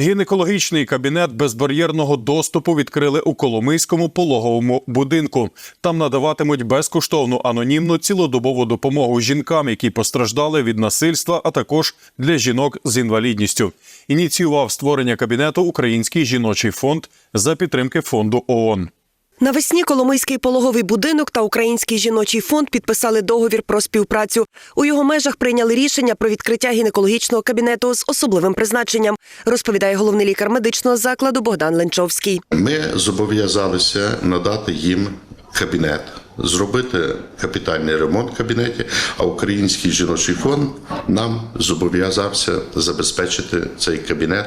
Гінекологічний кабінет безбар'єрного доступу відкрили у Коломийському пологовому будинку. Там надаватимуть безкоштовну анонімну цілодобову допомогу жінкам, які постраждали від насильства, а також для жінок з інвалідністю. Ініціював створення кабінету Український жіночий фонд за підтримки фонду ООН. Навесні Коломийський пологовий будинок та Український жіночий фонд підписали договір про співпрацю. У його межах прийняли рішення про відкриття гінекологічного кабінету з особливим призначенням, розповідає головний лікар медичного закладу Богдан Ленчовський. Ми зобов'язалися надати їм кабінет, зробити капітальний ремонт в кабінеті. А Український жіночий фонд нам зобов'язався забезпечити цей кабінет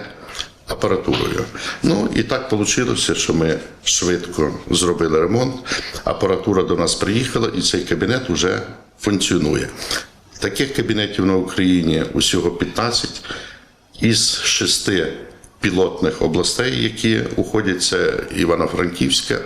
апаратурою. Ну і так вийшло, що ми швидко зробили ремонт. Апаратура до нас приїхала, і цей кабінет вже функціонує. Таких кабінетів на Україні усього 15 із шести пілотних областей, які уходять, це Івано-Франківська,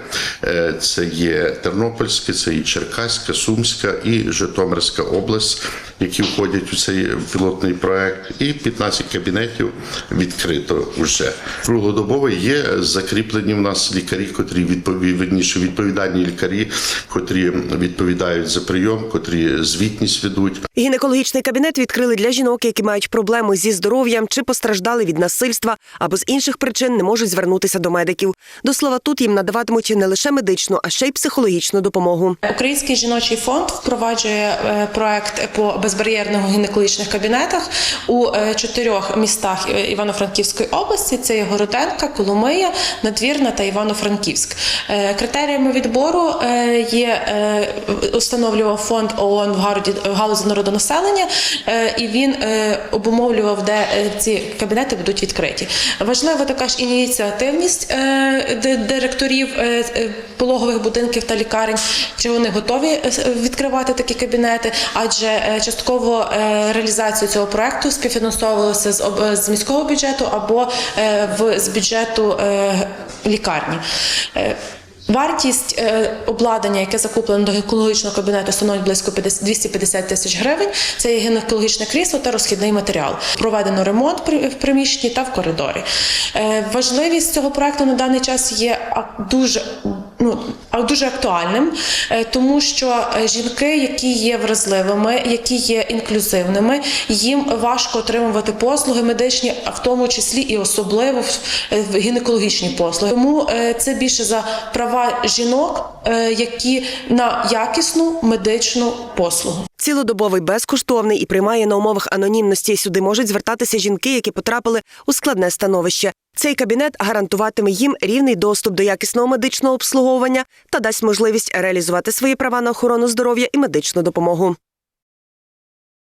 е, це є Тернопільська, це і Черкаська, Сумська і Житомирська область, які входять у цей пілотний проект, і 15 кабінетів відкрито вже. Круглодобово є закріплені в нас лікарі, котрі відповідніше відповідальні лікарі, котрі відповідають за прийом, котрі звітність ведуть. Гінекологічний кабінет відкрили для жінок, які мають проблеми зі здоров'ям чи постраждали від насильства або з інших причин не можуть звернутися до медиків. До слова, тут їм надаватимуть не лише медичну, а ще й психологічну допомогу. Український жіночий фонд впроваджує е, проект по безбар'єрних гінекологічних кабінетах у е, чотирьох містах Івано-Франківської області: це Городенка, Коломия, Надвірна та Івано-Франківськ. Е, Критеріями відбору е, є установлював фонд ООН в гарді- галузі народонаселення, і він обумовлював, де ці кабінети будуть відкриті. Важлива така ж ініціативність директорів пологових будинків та лікарень, чи вони готові відкривати такі кабінети, адже частково е, реалізацію цього проекту співфінансовувалося з з міського бюджету або е, в з бюджету е, лікарні. Вартість обладнання, яке закуплено до гінекологічного кабінету, становить близько 50 250 тисяч гривень. Це є гінекологічне крісло та розхідний матеріал. Проведено ремонт в приміщенні та в коридорі. Важливість цього проекту на даний час є дуже ну а дуже актуальним, е, тому що е, жінки, які є вразливими, які є інклюзивними, їм важко отримувати послуги медичні, а в тому числі і особливо е, гінекологічні послуги. Тому це більше за права жінок, які на якісну медичну послугу. Цілодобовий безкоштовний і приймає на умовах анонімності. Сюди можуть звертатися жінки, які потрапили у складне становище. Цей кабінет гарантуватиме їм рівний доступ до якісного медичного обслуговування та дасть можливість реалізувати свої права на охорону здоров'я і медичну допомогу.